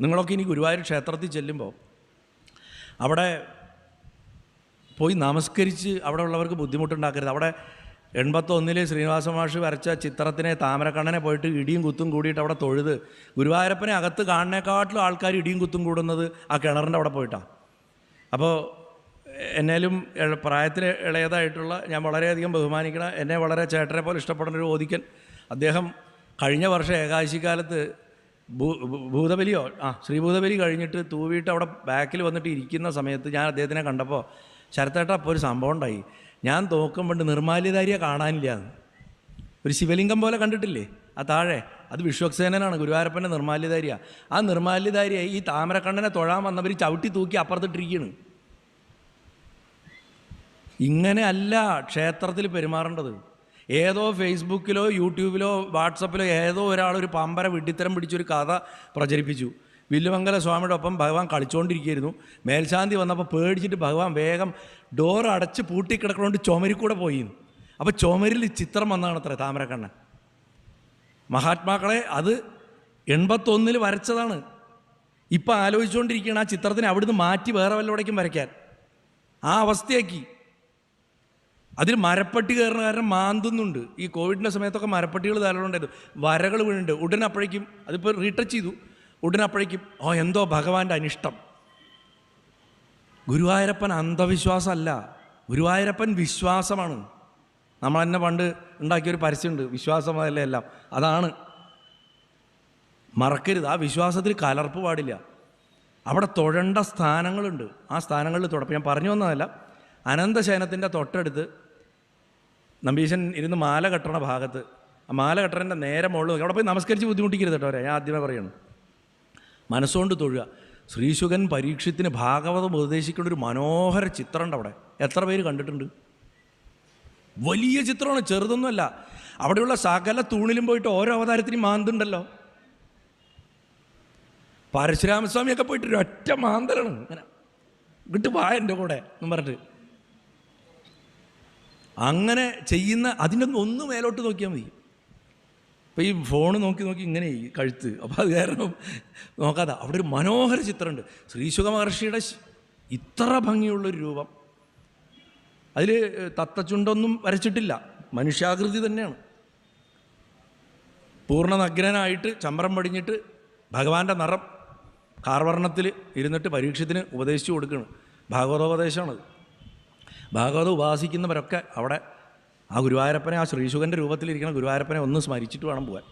നിങ്ങളൊക്കെ ഇനി ഗുരുവായൂർ ക്ഷേത്രത്തിൽ ചെല്ലുമ്പോൾ അവിടെ പോയി നമസ്കരിച്ച് അവിടെ ഉള്ളവർക്ക് ബുദ്ധിമുട്ടുണ്ടാക്കരുത്. അവിടെ എൺപത്തൊന്നിലെ ശ്രീനിവാസ മാഷ് വരച്ച ചിത്രത്തിനെ താമരക്കണ്ണനെ പോയിട്ട് ഇടിയും കുത്തും കൂടിയിട്ട് അവിടെ തൊഴുത് ഗുരുവായൂരപ്പനെ അകത്ത് കാണുന്നേക്കാട്ടിലും ആൾക്കാർ ഇടിയും കുത്തും കൂടുന്നത് ആ കിണറിന്റെ അവിടെ പോയിട്ടാണ് അപ്പോൾ എന്നാലും പ്രായത്തിൽ ഇളയതായിട്ടുള്ള ഞാൻ വളരെയധികം ബഹുമാനിക്കണം എന്നെ വളരെ ചേട്ടനെ പോലെ ഇഷ്ടപ്പെടുന്ന ഒരു ഓദിക്കൻ അദ്ദേഹം കഴിഞ്ഞ വർഷം ഭൂ- ഭൂതബലിയോ ആ ശ്രീഭൂതബലി കഴിഞ്ഞിട്ട് തൂവിയിട്ട് അവിടെ ബാക്കിൽ വന്നിട്ട് ഇരിക്കുന്ന സമയത്ത് ഞാൻ അദ്ദേഹത്തിനെ കണ്ടപ്പോൾ ശരത്തേട്ട അപ്പോൾ ഒരു സംഭവം ഉണ്ടായി. ഞാൻ നോക്കുമ്പോൾ നിർമാല്യധാരിയെ കാണാനില്ല ഒരു ശിവലിംഗം പോലെ കണ്ടിട്ടില്ലേ? ആ താഴെ. അത് വിശ്വക്സേനനാണ് ഗുരുവായൂരപ്പന്റെ നിർമാല്യധാരിയ. ആ നിർമാല്യധാരിയെ ഈ താമരക്കണ്ണനെ തൊഴാൻ വന്നവർ ചവിട്ടി തൂക്കി അപ്പുറത്തിട്ടിരിക്കുകയാണ് ഇങ്ങനെ അല്ല ക്ഷേത്രത്തിൽ പെരുമാറേണ്ടത്. ഏതോ ഫേസ്ബുക്കിലോ യൂട്യൂബിലോ വാട്സപ്പിലോ ഏതോ ഒരാൾ ഒരു പമ്പര വിഡ്ഢിത്തരം പിടിച്ചൊരു കഥ പ്രചരിപ്പിച്ചു. വില്ലുമംഗല സ്വാമിയുടെ ഒപ്പം ഭഗവാൻ കളിച്ചുകൊണ്ടിരിക്കുകയായിരുന്നു മേൽശാന്തി വന്നപ്പോൾ പേടിച്ചിട്ട് ഭഗവാൻ വേഗം ഡോർ അടച്ച് പൂട്ടിക്കിടക്കണോണ്ട് ചുമരിൽ കൂടെ പോയി. അപ്പോൾ ചുമരിൽ ചിത്രം വന്നതാണ് അത്ര താമരക്കണ്ണൻ. മഹാത്മാക്കളെ അത് എൺപത്തൊന്നിൽ വരച്ചതാണ്. ഇപ്പം ആലോചിച്ചുകൊണ്ടിരിക്കുകയാണ് ആ ചിത്രത്തിന് അവിടുന്ന് മാറ്റി വേറെ വല്ലവിടേക്കും വരയ്ക്കാൻ. ആ അവസ്ഥയാക്കി. അതിൽ മരപ്പട്ടി കയറുന്ന കാരണം മാന്തുന്നുണ്ട്. ഈ കോവിഡിന്റെ സമയത്തൊക്കെ മരപ്പട്ടികൾ ധാരാളം ഉണ്ടായിരുന്നു. വരകൾ വീണുണ്ട്. ഉടൻ അപ്പോഴേക്കും അതിപ്പോൾ റീടച്ച് ചെയ്തു. ഉടൻ അപ്പോഴേക്കും ഓ എന്തോ ഭഗവാന്റെ അനിഷ്ടം. ഗുരുവായൂരപ്പൻ അന്ധവിശ്വാസമല്ല. ഗുരുവായൂരപ്പൻ വിശ്വാസമാണ്. നമ്മൾ തന്നെ പണ്ട് ഉണ്ടാക്കിയൊരു പരസ്യമുണ്ട്. വിശ്വാസമല്ല എല്ലാം. അതാണ്. മറക്കരുത്. ആ വിശ്വാസത്തിൽ കലർപ്പ് പാടില്ല. അവിടെ തൊഴേണ്ട സ്ഥാനങ്ങളുണ്ട്. ആ സ്ഥാനങ്ങളിൽ തൊടപ്പം ഞാൻ പറഞ്ഞു വന്നതല്ല. അനന്തശയനത്തിന്റെ തൊട്ടടുത്ത് നമ്പീശൻ ഇരുന്ന് മാല കെട്ടണ ഭാഗത്ത്. ആ മാല കെട്ടണന്റെ നേരെ മുകളിൽ അവിടെ പോയി നമസ്കരിച്ച് ബുദ്ധിമുട്ടിക്കരുത് കേട്ടോ ഞാൻ ആദ്യമേ പറയണം. മനസ്സുകൊണ്ട് തൊഴുക. ശ്രീശുഖൻ പരീക്ഷത്തിന് ഭാഗവതം ഉപദേശിക്കേണ്ട ഒരു മനോഹര ചിത്രമുണ്ട് അവിടെ. എത്ര പേര് കണ്ടിട്ടുണ്ട്? വലിയ ചിത്രമാണ് ചെറുതൊന്നുമല്ല. അവിടെയുള്ള സകല തൂണിലും പോയിട്ട് ഓരോ അവതാരത്തിനും മാന്തുണ്ടല്ലോ. പരശുരാമസ്വാമിയൊക്കെ പോയിട്ട് ഒരു ഒറ്റ മാന്തലാണ്. അങ്ങനെ ഇട്ട് വാ എന്റെ കൂടെ എന്ന് പറഞ്ഞിട്ട്. അങ്ങനെ ചെയ്യുന്ന അതിന്റെ ഒന്നും മേലോട്ട് നോക്കിയാൽ മതി. അപ്പോൾ ഈ ഫോൺ നോക്കി നോക്കി ഇങ്ങനെ കഴുത്ത്. അപ്പോൾ അത് കാരണം നോക്കാതെ അവിടെ ഒരു മനോഹര ചിത്രമുണ്ട്. ശ്രീശുഖ മഹർഷിയുടെ ഇത്ര ഭംഗിയുള്ളൊരു രൂപം. അതിൽ തത്തച്ചുണ്ടൊന്നും വരച്ചിട്ടില്ല. മനുഷ്യാകൃതി തന്നെയാണ്. പൂർണ നഗ്നനായിട്ട് ചമ്രം പടിഞ്ഞിട്ട് ഭഗവാന്റെ നിറം കാർവർണത്തിൽ ഇരുന്നിട്ട് പരീക്ഷത്തിന് ഉപദേശിച്ചു കൊടുക്കുകയാണ് ഭാഗവതോപദേശമാണത് ഭാഗവതം ഉപാസിക്കുന്നവരൊക്കെ അവിടെ ആ ഗുരുവായൂരപ്പനെ ആ ശ്രീശുഖന്റെ രൂപത്തിലിരിക്കുന്ന ഗുരുവായൂരപ്പനെ ഒന്ന് സ്മരിച്ചിട്ട് വേണം പോകാൻ.